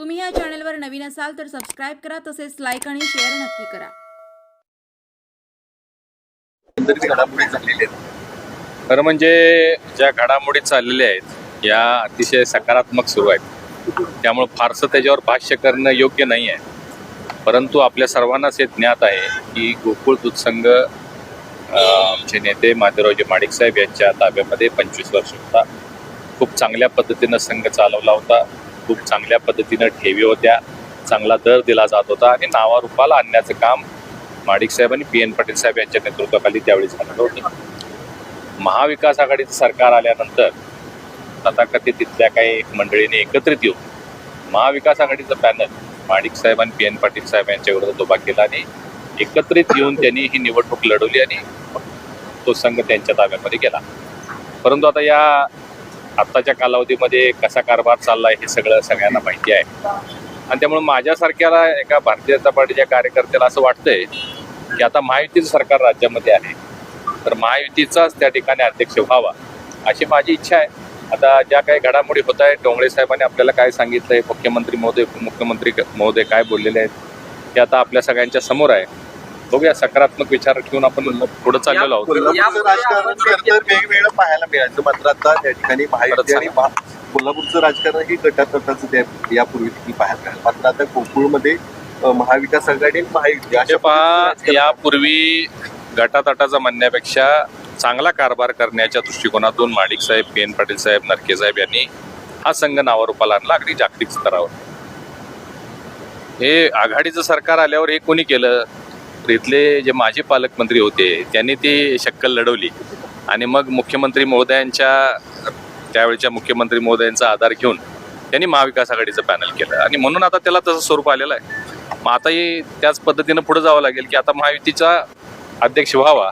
तुम्ही या चॅनलवर नवीन असाल तर सबस्क्राईब करा तसेच लाईक आणि शेअर नक्की करा. खरं म्हणजे ज्या घडामोडी चाललेल्या आहेत या अतिशय सकारात्मक सुरू आहेत. त्यामुळे फारसं त्याच्यावर भाष्य करणं योग्य नाही आहे परंतु आपल्या सर्वांनाच हे ज्ञात आहे की गोकुळ दूध संघ आमचे नेते माधवरावजी माणिकसाहेब यांच्या ताब्यामध्ये पंचवीस वर्ष होता. खूप चांगल्या पद्धतीनं संघ चालवला होता. खूप चांगल्या पद्धतीनं ठेवी होत्या. चांगला दर दिला जात होता. आणि नावारूपाला आणण्याचं काम माडिक साहेब आणि पी एन पाटील साहेब यांच्या नेतृत्वाखाली त्यावेळी झालेलं होतं. महाविकास आघाडीचं सरकार आल्यानंतर तथाकथित तिथल्या काही मंडळीने एकत्रित येऊन महाविकास आघाडीचं पॅनल माडिक साहेब आणि पी एन पाटील साहेब यांच्या विरोधात उभा केला आणि एकत्रित येऊन त्यांनी ही निवडणूक लढवली आणि तो संघ त्यांच्या ताब्यामध्ये गेला. परंतु आता या आत्ताच्या कालावधीमध्ये कसा कारभार चाललाय हे सगळं सगळ्यांना माहिती आहे. आणि त्यामुळे माझ्यासारख्याला एका भारतीय जनता पार्टीच्या कार्यकर्त्याला असं वाटतंय की आता महायुतीचं सरकार राज्यामध्ये आहे. तर महायुतीचाच त्या ठिकाणी अध्यक्ष व्हावा अशी माझी इच्छा आहे. आता ज्या काही घडामोडी होत आहेत डोंगळे साहेबांनी आपल्याला काय सांगितलंय मुख्यमंत्री महोदय मुख्यमंत्री महोदय काय बोललेले आहेत ते आता आपल्या सगळ्यांच्या समोर आहे. बघूया सकारात्मक विचार ठेवून आपण पुढे चाललेलो आहोत. कोल्हापूरचं राजकारण खरं तर वेगवेगळं पाहायला मिळायचं मात्र आता त्या ठिकाणी महायुती आणि महा- कोल्हापूरचं राजकारण ही गटातटाचं त्या- यापूर्वी देखील पाहायला मिळालं. मात्र आता कोकूळमध्ये अं, महाविकास आघाडी आणि महायुती हे अशा पहा पद्धतीचं राजकारण यापूर्वी गटातटाचा म्हणण्यापेक्षा चांगला कारभार करण्याच्या दृष्टिकोनातून माडिक साहेब पी एन पाटील साहेब नरके साहेब यांनी हा संघ नावारूपाला आणला अगदी जागतिक स्तरावर. हे आघाडीचं सरकार आल्यावर हे कोणी केलं? तर इथले जे माजी पालकमंत्री होते त्यांनी ती शक्कल लढवली. आणि मग मुख्यमंत्री महोदयांच्या त्यावेळच्या मुख्यमंत्री महोदयांचा आधार घेऊन त्यांनी महाविकास आघाडीचं पॅनल केलं. आणि म्हणून आता त्याला तसं स्वरूप आलेलं आहे. मग आताही त्याच पद्धतीनं पुढे जावं लागेल की आता महायुतीचा अध्यक्ष व्हावा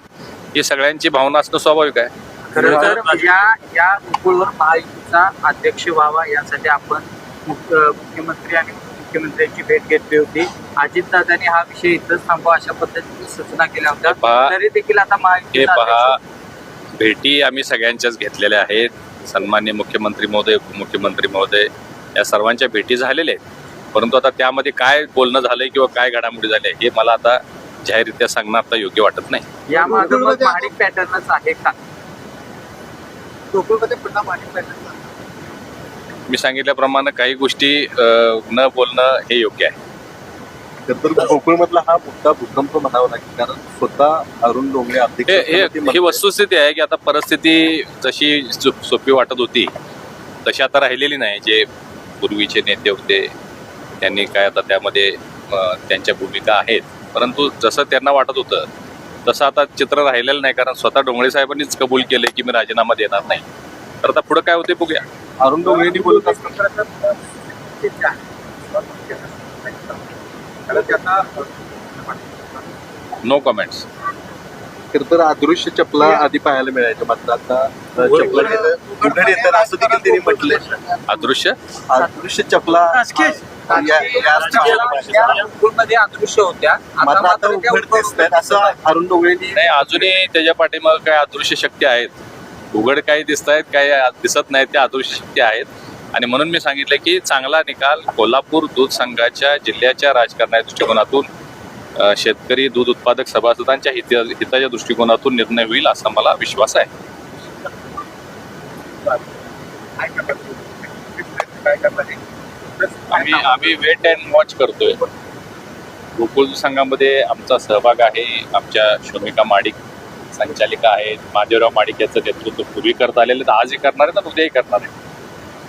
ही सगळ्यांची भावना असणं स्वाभाविक आहे. खरं तर या या गोकुळवर महायुतीचा अध्यक्ष व्हावा यासाठी आपण मुख्यमंत्री आणि मुख्यमंत्र्यांची भेट घेतली होती. अजितदादांनी हा विषय इथंच थांबवा अशा पद्धतीने सूचना केल्या होत्या. तरी देखील आता हे पहा. भेटी आम्ही सगळ्यांच्याच घेतलेल्या आहेत. सन्मान्य मुख्यमंत्री महोदय उपमुख्यमंत्री महोदय या सर्वांच्या भेटी झालेल्या आहेत. परंतु आता त्यामध्ये काय बोलणं झालंय किंवा काय घडामोडी झाल्या हे मला आता जाहीररित्या सांगणं आता योग्य वाटत नाही. या पॅटर्नच आहे का? मी सांगितल्याप्रमाणे काही गोष्टी न बोलणं हे योग्य आहे. तर कोकणमधला हा मोठा भूकंप म्हणावा लागेल कारण स्वतः अरुण डोंगरे हे. वस्तुस्थिती आहे की आता परिस्थिती जशी सोपी वाटत होती तशी आता राहिलेली नाही. जे पूर्वीचे नेते होते त्यांनी काय आता त्यामध्ये त्यांच्या भूमिका आहेत. परंतु जसं त्यांना वाटत होतं तसं आता चित्र राहिलेलं नाही कारण स्वतः डोंगळे साहेबांनीच कबूल केले की मी राजीनामा देणार नाही. तर आता पुढे काय होते बघूया. अरुण डोंगरेंनी बोलत असताना नो कमेंट्स खर तर अदृश्य चपला आधी पाहायला मिळायच्या मात्र आता अ, चपला येतात असं देखील त्यांनी म्हटलंय. अदृश्य? अदृश्य चपला. अदृश्य होत्या. आता मात्र आता उघड दिसत असं अरुण डोंगरेंनी नाही अजूनही त्याच्या पाठीमाग काय अदृश्य शक्ती आहेत? उघड काही दिसत आहेत काही दिसत नाहीत त्या अदृश्य आहेत. आणि म्हणून मी सांगितलं की चांगला निकाल कोल्हापूर दूध संघाच्या जिल्ह्याच्या राजकारणाच्या दृष्टिकोनातून शेतकरी दूध उत्पादक सभासदांच्या हिता हिताच्या दृष्टिकोनातून निर्णय होईल असा मला विश्वास आहे. आम्ही आम्ही वेट अँड वॉच करतोय. गोकुळ संघामध्ये आमचा सहभाग आहे आमच्या शोमिका माडिक संचालिका आहेत महादेवराव माडिक याचं नेतृत्व पूर्वी करता आलेलं तर आजही करणार आहे ना उद्याही करणार आहे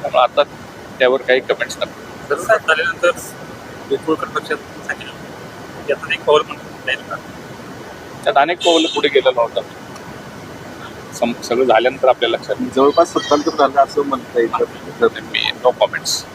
त्यामुळे आता त्यावर काही कमेंट्स नको तर झाल्यानंतर सांगितलं. एक पाऊल त्यात अनेक पावलं पुढे गेलेलं होतं. सम- सगळं झाल्यानंतर आपल्या लक्षात जवळपास सत्तांतर झालं असं म्हणता येईल. येईल. Me know comments